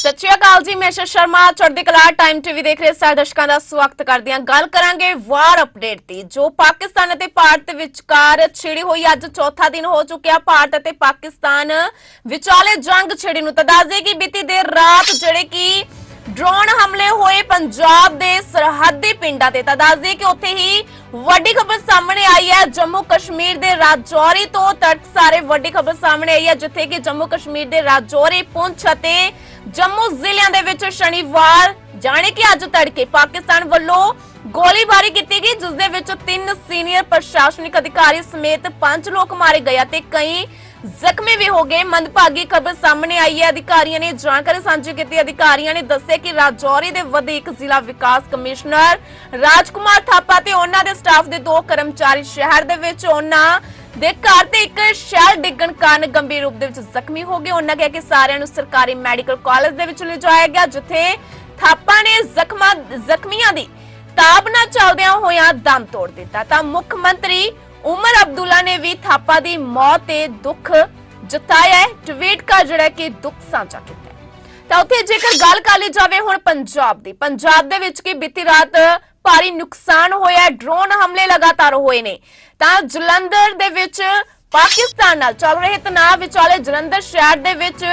ਸਤਿ ਸ਼੍ਰੀ ਅਕਾਲ ਜੀ, ਮੈਂ ਸ਼ਰਮਾ, ਚੜ੍ਹਦੀ ਕਲਾ ਟਾਈਮ ਟੀਵੀ ਦੇਖ ਰਹੇ ਸਾਰੇ ਦਰਸ਼ਕਾਂ ਦਾ ਸਵਾਗਤ ਕਰਦੀ ਹਾਂ। ਗੱਲ ਕਰਾਂਗੇ ਵਾਰ ਅਪਡੇਟ ਦੀ, ਜੋ ਪਾਕਿਸਤਾਨ ਅਤੇ ਭਾਰਤ ਵਿਚਕਾਰ ਛਿੜੀ ਹੋਈ ਅੱਜ ਚੌਥਾ ਦਿਨ ਹੋ ਚੁੱਕਿਆ। ਭਾਰਤ ਅਤੇ ਪਾਕਿਸਤਾਨ ਵਿਚਾਲੇ ਜੰਗ ਛਿੜੀ ਨੂੰ ਤਾਂ ਤਦਾਜ਼ੇ ਕਿ ਬੀਤੀ ਦੇਰ ਰਾਤ ਜਿਹੜੇ ਕਿ ਡਰੋਨ ਹਮਲੇ ਹੋਏ ਪੰਜਾਬ ਦੇ ਸਰਹੱਦੀ ਪਿੰਡਾਂ ਤੇ। ਤਦਾਜ਼ੇ ਕਿ ਉੱਥੇ ਹੀ ਵੱਡੀ ਖਬਰ ਸਾਹਮਣੇ ਆਈ ਹੈ। ਜੰਮੂ ਕਸ਼ਮੀਰ ਦੇ ਰਾਜੌਰੀ ਤੋਂ ਤੜਕਸਾਰੇ ਵੱਡੀ ਖਬਰ ਸਾਹਮਣੇ ਆਈ ਹੈ, ਜਿੱਥੇ ਕਿ ਜੰਮੂ ਕਸ਼ਮੀਰ ਦੇ ਰਾਜੌਰੀ ਪੁੰਛ ਅਤੇ ਜੰਮੂ ਜ਼ਿਲ੍ਹਿਆਂ ਦੇ ਵਿੱਚ ਸ਼ਨੀਵਾਰ, ਜਾਣੇ ਕਿ ਅੱਜ ਤੜਕੇ, ਪਾਕਿਸਤਾਨ ਵੱਲੋਂ ਗੋਲੀਬਾਰੀ ਕੀਤੀ ਗਈ, ਜਿਸ ਦੇ ਵਿੱਚ ਤਿੰਨ ਸੀਨੀਅਰ ਪ੍ਰਸ਼ਾਸਨਿਕ ਅਧਿਕਾਰੀ ਸਮੇਤ ਪੰਜ ਲੋਕ ਮਾਰੇ ਗਏ ਤੇ ਕਈ ਜ਼ਖਮੀ ਵੀ ਹੋ ਗਏ। ਮੰਦਭਾਗੀ ਖਬਰ ਸਾਹਮਣੇ ਆਈ ਹੈ। ਅਧਿਕਾਰੀਆਂ ਨੇ ਜਾਣਕਾਰੀ ਸਾਂਝੀ ਕੀਤੀ। ਅਧਿਕਾਰੀਆਂ ਨੇ ਦੱਸਿਆ ਕਿ ਰਾਜੌਰੀ ਦੇ ਵਧੀਕ ਜ਼ਿਲ੍ਹਾ ਵਿਕਾਸ ਕਮਿਸ਼ਨਰ ਰਾਜਕੁਮਾਰ ਥਾਪਾ ਤੇ ਉਹਨਾਂ ਦੇ ਸਟਾਫ ਦੇ ਦੋ ਕਰਮਚਾਰੀ ਸ਼ਹਿਰ ਦੇ ਵਿੱਚ ਉਹਨਾਂ ਦੇ ਘਰ ਤੇ ਇੱਕ ਸ਼ੈਲ ਡਿੱਗਣ ਕਾਰਨ ਗੰਭੀਰ ਰੂਪ ਦੇ ਵਿੱਚ ਜ਼ਖਮੀ ਹੋ ਗਏ। ਉਹਨਾਂ ਕਿਹਾ ਕਿ ਸਾਰਿਆਂ ਨੂੰ ਸਰਕਾਰੀ ਮੈਡੀਕਲ ਕਾਲਜ ਦੇ ਵਿੱਚ ਲਿਜਾਇਆ ਗਿਆ, ਜਿੱਥੇ ਥਾਪਾ ਨੇ ਜ਼ਖਮਾਂ ਜ਼ਖਮੀਆਂ ਦੀ ਤਾਬ ਨਾਲ ਚੱਲਦਿਆਂ ਹੋਇਆਂ ਦਮ ਤੋੜ ਦਿੱਤਾ। ਤਾਂ ਮੁੱਖ ਮੰਤਰੀ ਉਮਰ ਅਬਦੁੱਲਾ ਨੇ ਵੀ ਥਾਪਾ ਦੀ ਮੌਤ ਤੇ ਦੁੱਖ ਜਤਾਇਆ ਹੈ। ਟਵੀਟ ਕਰ ਜਿਹੜਾ ਕਿ ਦੁੱਖ ਸਾਂਝਾ ਕੀਤਾ ਹੈ। ਤਾਂ ਉੱਥੇ ਜੇਕਰ ਗੱਲ ਕਰ ਲਈ ਜਾਵੇ ਹੁਣ ਪੰਜਾਬ ਦੀ, ਪੰਜਾਬ ਦੇ ਵਿੱਚ ਕੀ ਬੀਤੀ ਰਾਤ ਭਾਰੀ ਨੁਕਸਾਨ ਹੋਇਆ ਹੈ। ਡਰੋਨ ਹਮਲੇ ਲਗਾਤਾਰ ਹੋਏ ਨੇ। ਤਾਂ ਜਲੰਧਰ ਦੇ ਵਿੱਚ ਪਾਕਿਸਤਾਨ ਨਾਲ ਚੱਲ ਰਹੇ ਤਣਾਅ ਵਿਚਾਲੇ ਜਲੰਧਰ ਸ਼ਹਿਰ ਦੇ ਵਿੱਚ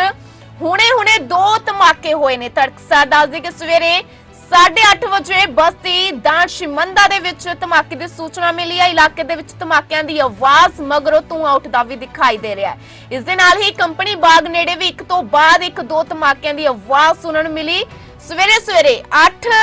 ਹੁਣੇ-ਹੁਣੇ ਦੋ ਧਮਾਕੇ ਹੋਏ ਨੇ। ਤੜਕਸਾਰ ਦੱਸਦੇ ਕਿ ਸਵੇਰੇ 8:30 ਵਜੇ ਬਸਤੀ ਦਾਨ ਦੇ ਵਿੱਚ ਧਮਾਕੇ ਦੀ ਸੂਚਨਾ ਮਿਲੀ ਹੈ। ਇਲਾਕੇ ਦੇ ਵਿੱਚ ਧਮਾਕਿਆਂ ਦੀ ਆਵਾਜ਼ ਮਗਰੋਂ ਧੂੰਆਂ ਉੱਠਦਾ ਵੀ ਦਿਖਾਈ ਦੇ ਰਿਹਾ ਹੈ। ਇਸ ਦੇ ਨਾਲ ਹੀ ਕੰਪਨੀ ਬਾਗ ਨੇੜੇ ਵੀ ਇੱਕ ਤੋਂ ਬਾਅਦ ਇੱਕ ਦੋ ਧਮਾਕਿਆਂ ਦੀ ਆਵਾਜ਼ ਸੁਣਨ ਮਿਲੀ। ਸਵੇਰੇ ਸਵੇਰੇ 8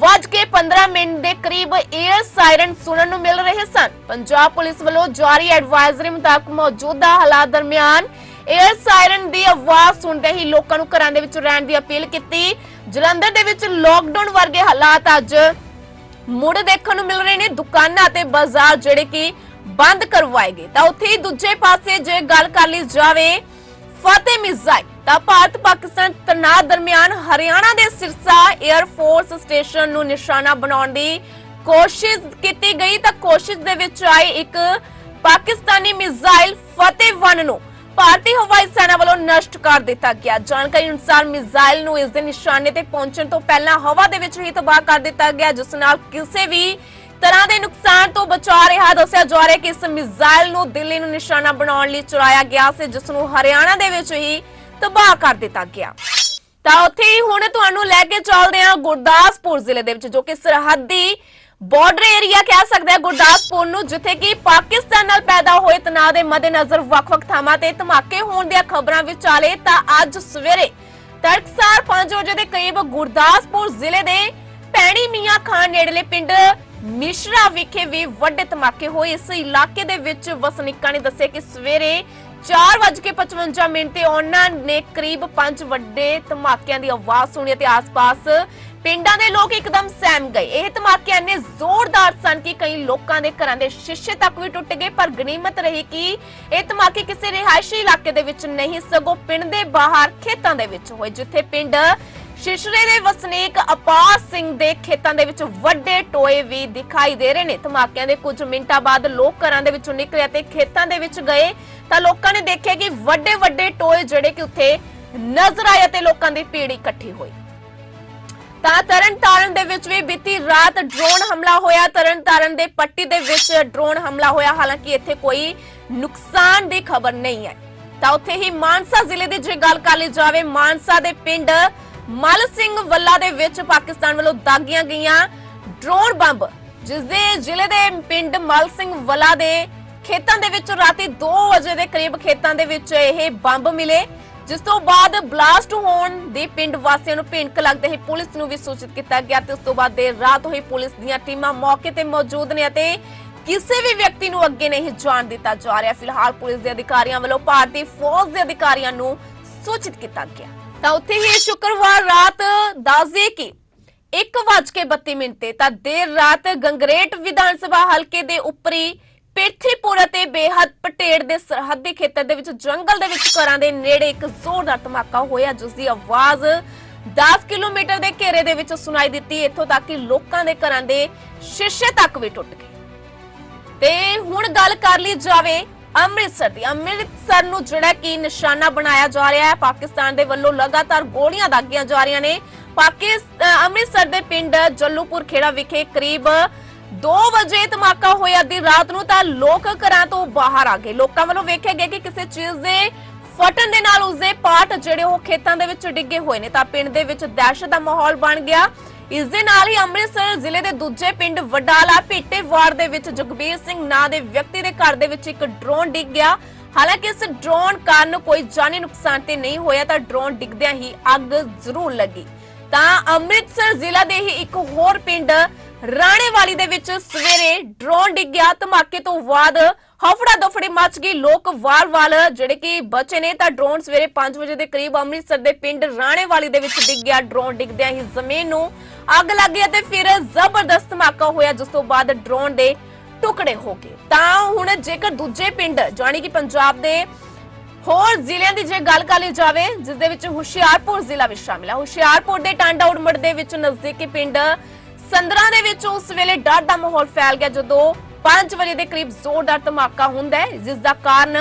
ਵੱਜ ਕੇ 15 ਮਿੰਟ ਦੇ ਕਰੀਬ 에ਅਰ ਸਾਇਰਨ ਸੁਣਨ ਨੂੰ ਮਿਲ ਰਹੇ ਸਨ। ਪੰਜਾਬ ਪੁਲਿਸ ਵੱਲੋਂ ਜਾਰੀ ਐਡਵਾਈਜ਼ਰੀ ਮੁਤਾਬਕ ਮੌਜੂਦਾ ਹਾਲਾਤ ਦਰਮਿਆਨ 에ਅਰ ਸਾਇਰਨ ਦੀ ਆਵਾਜ਼ ਸੁਣਦੇ ਹੀ ਲੋਕਾਂ ਨੂੰ ਘਰਾਂ ਦੇ ਵਿੱਚ ਰਹਿਣ ਦੀ ਅਪੀਲ ਕੀਤੀ। ਜਲੰਧਰ ਦੇ ਵਿੱਚ ਲੋਕਡਾਊਨ ਵਰਗੇ ਹਾਲਾਤ ਅੱਜ ਮੁੜ ਦੇਖਣ ਨੂੰ ਮਿਲ ਰਹੇ ਨੇ। ਦੁਕਾਨਾਂ ਤੇ ਬਾਜ਼ਾਰ ਜਿਹੜੇ ਕਿ ਬੰਦ ਕਰਵਾਏ ਗਏ। ਤਾਂ ਉੱਥੇ ਹੀ ਦੂਜੇ ਪਾਸੇ ਜੇ ਗੱਲ ਕਰ ਲਈ ਜਾਵੇ, ਫਤਿਹ ਮਿਜ਼ਾਈਲ, ਤਾਂ ਭਾਰਤ ਪਾਕਿਸਤਾਨ ਤਣਾਅ ਦਰਮਿਆਨ ਹਰਿਆਣਾ ਦੇ ਸਿਰਸਾ 에ਅਰ ਫੋਰਸ ਸਟੇਸ਼ਨ ਨੂੰ ਨਿਸ਼ਾਨਾ ਬਣਾਉਣ ਦੀ ਕੋਸ਼ਿਸ਼ ਕੀਤੀ ਗਈ। ਤਾਂ ਕੋਸ਼ਿਸ਼ ਦੇ ਵਿੱਚ ਆਏ ਇੱਕ ਪਾਕਿਸਤਾਨੀ ਮਿਜ਼ਾਈਲ ਫਤਿਹ 1 ਨੂੰ ਭਾਰਤੀ ਹਵਾਈ ਸੈਨਾ ਵੱਲੋਂ ਨਸ਼ਟ ਕਰ ਦਿੱਤਾ ਗਿਆ। ਜਾਣਕਾਰੀ ਅਨੁਸਾਰ ਮਿਜ਼ਾਈਲ ਨੂੰ ਇਸ ਦੇ ਨਿਸ਼ਾਨੇ ਤੇ ਪਹੁੰਚਣ ਤੋਂ ਪਹਿਲਾਂ ਹਵਾ ਦੇ ਵਿੱਚ ਹੀ ਤਬਾਹ ਕਰ ਦਿੱਤਾ ਗਿਆ, ਜਿਸ ਨਾਲ ਕਿਸੇ ਵੀ ਤਰ੍ਹਾਂ ਦੇ ਨੁਕਸਾਨ ਤੋਂ ਬਚਾ ਰਿਹਾ। ਦੱਸਿਆ ਜਾ ਰਿਹਾ ਕਿ ਇਸ ਮਿਜ਼ਾਈਲ ਨੂੰ ਦਿੱਲੀ ਨੂੰ ਨਿਸ਼ਾਨਾ ਬਣਾਉਣ ਲਈ ਚੁਰਾਇਆ ਗਿਆ ਸੀ, ਜਿਸ ਨੂੰ ਹਰਿਆਣਾ ਦੇ ਵਿੱਚ ਹੀ ਤਬਾਹ ਕਰ ਦਿੱਤਾ ਗਿਆ। ਤਾਂ ਉੱਥੇ ਹੀ ਹੁਣ ਤੁਹਾਨੂੰ ਲੈ ਕੇ ਚੱਲਦੇ ਹਾਂ ਗੁਰਦਾਸਪੁਰ ਜ਼ਿਲ੍ਹੇ ਦੇ ਵਿੱਚ, ਜੋ ਕਿ ਸਰਹੱਦੀ ਬਾਰਡਰ ਏਰੀਆ ਕਹਿ ਸਕਦੇ ਆ ਗੁਰਦਾਸਪੁਰ ਨੂੰ, ਜਿੱਥੇ ਕਿ ਪਾਕਿਸਤਾਨ ਨਾਲ ਪੈਦਾ ਹੋਏ ਤਣਾਅ ਦੇ ਮੱਦੇਨਜ਼ਰ ਵੱਖ-ਵੱਖ ਥਾਵਾਂ ਤੇ ਧਮਾਕੇ ਹੋਣ ਦੀਆਂ ਖਬਰਾਂ ਵਿਚਾਲੇ ਤਾਂ ਅੱਜ ਸਵੇਰੇ ਤੜਕਸਾਰ 5 ਵਜੇ ਦੇ ਕਰੀਬ ਗੁਰਦਾਸਪੁਰ ਜ਼ਿਲ੍ਹੇ ਦੇ ਪੈਣੀ ਮੀਆਂ ਖਾਨ ਨੇੜਲੇ ਪਿੰਡ ਮਿਸ਼ਰਾ ਵਿਖੇ ਵੀ ਵੱਡੇ ਧਮਾਕੇ ਹੋਏ। ਇਸ ਇਲਾਕੇ ਦੇ ਵਿੱਚ ਵਸਨੀਕਾਂ ਨੇ ਦੱਸਿਆ ਕਿ ਸਵੇਰੇ 4:55 ਮਿੰਟ ਤੇ ਉਹਨਾਂ ਨੇ ਕਰੀਬ 5 ਵੱਡੇ ਧਮਾਕਿਆਂ ਦੀ ਆਵਾਜ਼ ਸੁਣੀ ਅਤੇ ਆਸ-ਪਾਸ ਪਿੰਡਾਂ ਦੇ ਲੋਕ ਇੱਕਦਮ ਸਹਿਮ ਗਏ। ਇਹ ਧਮਾਕੇ ਇੰਨੇ ਜ਼ੋਰਦਾਰ ਸਨ ਕਿ ਕਈ ਲੋਕਾਂ ਦੇ ਘਰਾਂ ਦੇ ਸ਼ੀਸ਼ੇ ਤੱਕ ਵੀ ਟੁੱਟ ਗਏ, ਪਰ ਗਨੀਮਤ ਰਹੀ ਕਿ ਇਹ ਧਮਾਕੇ ਕਿਸੇ ਰਿਹਾਇਸ਼ੀ ਇਲਾਕੇ ਦੇ ਵਿੱਚ ਨਹੀਂ, ਸਗੋਂ ਪਿੰਡ ਦੇ ਬਾਹਰ ਖੇਤਾਂ ਦੇ ਵਿੱਚ ਹੋਏ, ਜਿੱਥੇ ਪਿੰਡ ਸ਼ਿਸ਼ਰੇ ਦੇ ਵਸਨੀਕ ਅਪਾਰ ਸਿੰਘ ਦੇ ਖੇਤਾਂ ਦੇ ਵਿੱਚ ਵੱਡੇ ਟੋਏ ਵੀ ਦਿਖਾਈ ਦੇ ਰਹੇ ਨੇ। ਧਮਾਕਿਆਂ ਦੇ ਕੁਝ ਮਿੰਟਾਂ ਬਾਅਦ ਲੋਕ ਘਰਾਂ ਦੇ ਵਿੱਚੋਂ ਨਿਕਲੇ ਅਤੇ ਖੇਤਾਂ ਦੇ ਵਿੱਚ ਗਏ ਤਾਂ ਲੋਕਾਂ ਨੇ ਦੇਖਿਆ ਕਿ ਵੱਡੇ ਵੱਡੇ ਟੋਏ ਜਿਹੜੇ ਕਿ ਉੱਥੇ ਨਜ਼ਰ ਆਏ ਅਤੇ ਲੋਕਾਂ ਦੀ ਭੀੜ ਇਕੱਠੀ ਹੋਈ। ਤਾਂ ਤਰਨਤਾਰਨ ਦੇ ਵਿੱਚ ਵੀ ਬੀਤੀ ਰਾਤ ਡਰੋਨ ਹਮਲਾ ਹੋਇਆ। ਤਰਨਤਾਰਨ ਦੇ ਪੱਟੀ ਦੇ ਵਿੱਚ ਡਰੋਨ ਹਮਲਾ ਹੋਇਆ। ਹਾਲਾਂਕਿ ਇੱਥੇ ਕੋਈ ਨੁਕਸਾਨ ਦੀ ਖਬਰ ਨਹੀਂ ਹੈ ਤਾਂ ਉੱਥੇ ਹੀ ਮਾਨਸਾ ਜ਼ਿਲ੍ਹੇ ਦੀ ਜੇ ਗੱਲ ਕਰ ਲਈ ਜਾਵੇ, ਮਾਨਸਾ ਦੇ ਪਿੰਡ ਮਲ ਸਿੰਘ ਵੱਲਾ ਦੇ ਵਿੱਚ ਪਾਕਿਸਤਾਨ ਵੱਲੋਂ ਦਾਗੀਆਂ ਗਈਆਂ ਡਰੋਨ ਬੰਬ ਜਿਸ ਦੇ ਜ਼ਿਲ੍ਹੇ ਦੇ ਪਿੰਡ ਮਲ ਸਿੰਘ ਵੱਲਾ ਦੇ ਖੇਤਾਂ ਦੇ ਵਿੱਚ ਰਾਤੀ 2 ਵਜੇ ਦੇ ਕਰੀਬ ਖੇਤਾਂ ਦੇ ਵਿੱਚ ਇਹ ਬੰਬ ਮਿਲੇ, ਜਿਸ ਤੋਂ ਬਾਅਦ ਬਲਾਸਟ ਹੋਣ ਦੀ ਪਿੰਡ ਵਾਸੀਆਂ ਨੂੰ ਭਿਣਕ ਲੱਗਦੇ ਹੀ ਪੁਲਿਸ ਨੂੰ ਵੀ ਸੂਚਿਤ ਕੀਤਾ ਗਿਆ ਤੇ ਉਸ ਤੋਂ ਬਾਅਦ ਦੇਰ ਰਾਤ ਹੋਈ ਪੁਲਿਸ ਦੀਆਂ ਟੀਮਾਂ ਮੌਕੇ ਤੇ ਮੌਜੂਦ ਨੇ ਅਤੇ ਕਿਸੇ ਵੀ ਵਿਅਕਤੀ ਨੂੰ ਅੱਗੇ ਨਹੀਂ ਜਾਣ ਦਿੱਤਾ ਜਾ ਰਿਹਾ। ਫਿਲਹਾਲ ਪੁਲਿਸ ਦੇ ਅਧਿਕਾਰੀਆਂ ਵੱਲੋਂ ਭਾਰਤੀ ਫੌਜ ਦੇ ਅਧਿਕਾਰੀਆਂ ਨੂੰ ਸੂਚਿਤ ਕੀਤਾ ਗਿਆ। ਤਾਂ ਉੱਥੇ ਹੀ ਸ਼ੁੱਕਰਵਾਰ ਰਾਤ ਦੱਸਦੇ ਕਿ 1:32 ਮਿੰਟ ਤੇ ਤਾਂ ਦੇਰ ਰਾਤ ਗੰਗਰੇਟ ਵਿਧਾਨ ਸਭਾ ਹਲਕੇ ਦੇ ਉੱਪਰੀ ਪਿਰਥੀਪੁਰ ਅਤੇ ਬੇਹੱਦ ਪਟੇੜ ਦੇ ਸਰਹੱਦੀ ਖੇਤਰ ਦੇ ਵਿੱਚ ਜੰਗਲ ਦੇ ਵਿੱਚ ਘਰਾਂ ਦੇ ਨੇੜੇ ਇੱਕ ਜ਼ੋਰਦਾਰ ਧਮਾਕਾ ਹੋਇਆ ਜਿਸ ਦੀ ਆਵਾਜ਼ 10 ਕਿਲੋਮੀਟਰ ਦੇ ਘੇਰੇ ਦੇ ਵਿੱਚ ਸੁਣਾਈ ਦਿੱਤੀ। ਇੱਥੋਂ ਤੱਕ ਕਿ ਲੋਕਾਂ ਦੇ ਘਰਾਂ ਦੇ ਸ਼ੀਸ਼ੇ ਤੱਕ ਵੀ ਟੁੱਟ ਗਏ। ਤੇ ਹੁਣ ਗੱਲ ਕਰ ਲਈ ਜਾਵੇ ਅੰਮ੍ਰਿਤਸਰ ਦੀ। ਅੰਮ੍ਰਿਤਸਰ ਨੂੰ ਜਿਹੜਾ ਕਿ ਨਿਸ਼ਾਨਾ ਬਣਾਇਆ ਜਾ ਰਿਹਾ ਹੈ, ਪਾਕਿਸਤਾਨ ਦੇ ਵੱਲੋਂ ਲਗਾਤਾਰ ਗੋਲੀਆਂ ਦਾਗੀਆਂ ਜਾ ਰਹੀਆਂ ਨੇ। ਪਾਕਿਸਤਾਨ ਅੰਮ੍ਰਿਤਸਰ ਦੇ ਪਿੰਡ ਜੱਲੂਪੁਰ ਖੇੜਾ ਵਿਖੇ ਕਰੀਬ 2 ਵਜੇ ਧਮਾਕਾ ਹੋਇਆ। ਅੱਧੀ ਰਾਤ ਨੂੰ ਤਾਂ ਲੋਕ ਘਰਾਂ ਤੋਂ ਬਾਹਰ ਆ ਗਏ। ਲੋਕਾਂ ਵੱਲੋਂ ਵੇਖਿਆ ਗਿਆ ਕਿ ਕਿਸੇ ਚੀਜ਼ ਦੇ ਫਟਣ ਦੇ ਨਾਲ ਉਸਦੇ ਪਾਰਟ ਜਿਹੜੇ ਉਹ ਖੇਤਾਂ ਦੇ ਵਿੱਚ ਡਿੱਗੇ ਹੋਏ ਨੇ। ਤਾਂ ਪਿੰਡ ਦੇ ਵਿੱਚ ਦਹਿਸ਼ਤ ਦਾ ਮਾਹੌਲ ਬਣ ਗਿਆ। ਇਸ ਦੇ ਨਾਲ ਹੀ ਅੰਮ੍ਰਿਤਸਰ ਜ਼ਿਲ੍ਹੇ ਦੇ ਦੂਜੇ ਪਿੰਡ ਵਡਾਲਾ ਭੀਟੇ ਦੇ ਵਿੱਚ ਜਗਬੀਰ ਸਿੰਘ ਨਾਂ ਦੇ ਵਿਅਕਤੀ ਦੇ ਘਰ ਦੇ ਵਿੱਚ ਇੱਕ ਡਰੋਨ ਡਿੱਗ ਗਿਆ। ਹਾਲਾਂਕਿ ਇਸ ਡਰੋਨ ਕਾਰਨ ਕੋਈ ਜਾਨੀ ਨੁਕਸਾਨ ਤੇ ਨਹੀਂ ਹੋਇਆ ਤਾਂ ਡਰੋਨ ਡਿੱਗਦਿਆਂ ਹੀ ਅੱਗ ਜ਼ਰੂਰ ਲੱਗੀ। ਤਾਂ ਅੰਮ੍ਰਿਤਸਰ ਜ਼ਿਲ੍ਹਾ ਦੇ ਹੀ ਇੱਕ ਹੋਰ ਪਿੰਡ ਰਾਣੇਵਾਲੀ ਦੇ ਵਿੱਚ ਸਵੇਰੇ ਡਰੋਨ ਡਿੱਗ ਗਿਆ। ਧਮਾਕੇ ਤੋਂ ਬਾਅਦ ਹਫੜਾ ਦਫੜੀ ਮਚ ਗਈ ਲੋਕ ਵਾਰ-ਵਾਰ ਜਿਹੜੇ ਕਿ ਬਚੇ ਨੇ ਤਾਂ ਡਰੋਨ ਸਵੇਰੇ 5 ਵਜੇ ਦੇ ਕਰੀਬ ਅੰਮ੍ਰਿਤਸਰ ਦੇ ਪਿੰਡ ਰਾਣੇਵਾਲੀ ਦੇ ਵਿੱਚ ਡਿੱਗ ਗਿਆ ਡਰੋਨ ਡਿੱਗਦਿਆਂ ਹੀ ਜ਼ਮੀਨ ਨੂੰ ਅੱਗ ਲੱਗ ਗਈ ਅਤੇ ਫਿਰ ਜ਼ਬਰਦਸਤ ਧਮਾਕਾ ਹੋਇਆ, ਜਿਸ ਤੋਂ ਬਾਅਦ ਡਰੋਨ ਦੇ ਟੁਕੜੇ ਹੋ ਗਏ। ਤਾਂ ਹੁਣ ਜੇਕਰ ਦੂਜੇ ਪਿੰਡ, ਜਾਣੀ ਕਿ ਪੰਜਾਬ ਦੇ ਹੋਰ ਜ਼ਿਲ੍ਹਿਆਂ ਦੀ ਜੇ ਗੱਲ ਕਰ ਲਈ ਜਾਵੇ, ਜਿਸ ਦੇ ਵਿੱਚ ਹੁਸ਼ਿਆਰਪੁਰ ਜ਼ਿਲ੍ਹਾ ਵੀ ਸ਼ਾਮਿਲ ਹੈ ਹੁਸ਼ਿਆਰਪੁਰ ਦੇ ਟਾਂਡਾ ਉੜਮੜ ਦੇ ਵਿੱਚ ਨਜ਼ਦੀਕੀ ਪਿੰਡ ਸੰਦਰਾ ਦੇ ਵਿੱਚ ਉਸ ਵੇਲੇ ਡਰ ਦਾ ਮਾਹੌਲ ਫੈਲ ਗਿਆ, ਜਦੋਂ 5 ਵਜੇ ਦੇ ਕਰੀਬ ਜ਼ੋਰਦਾਰ ਧਮਾਕਾ ਹੁੰਦਾ ਹੈ, ਜਿਸ ਦਾ ਕਾਰਨ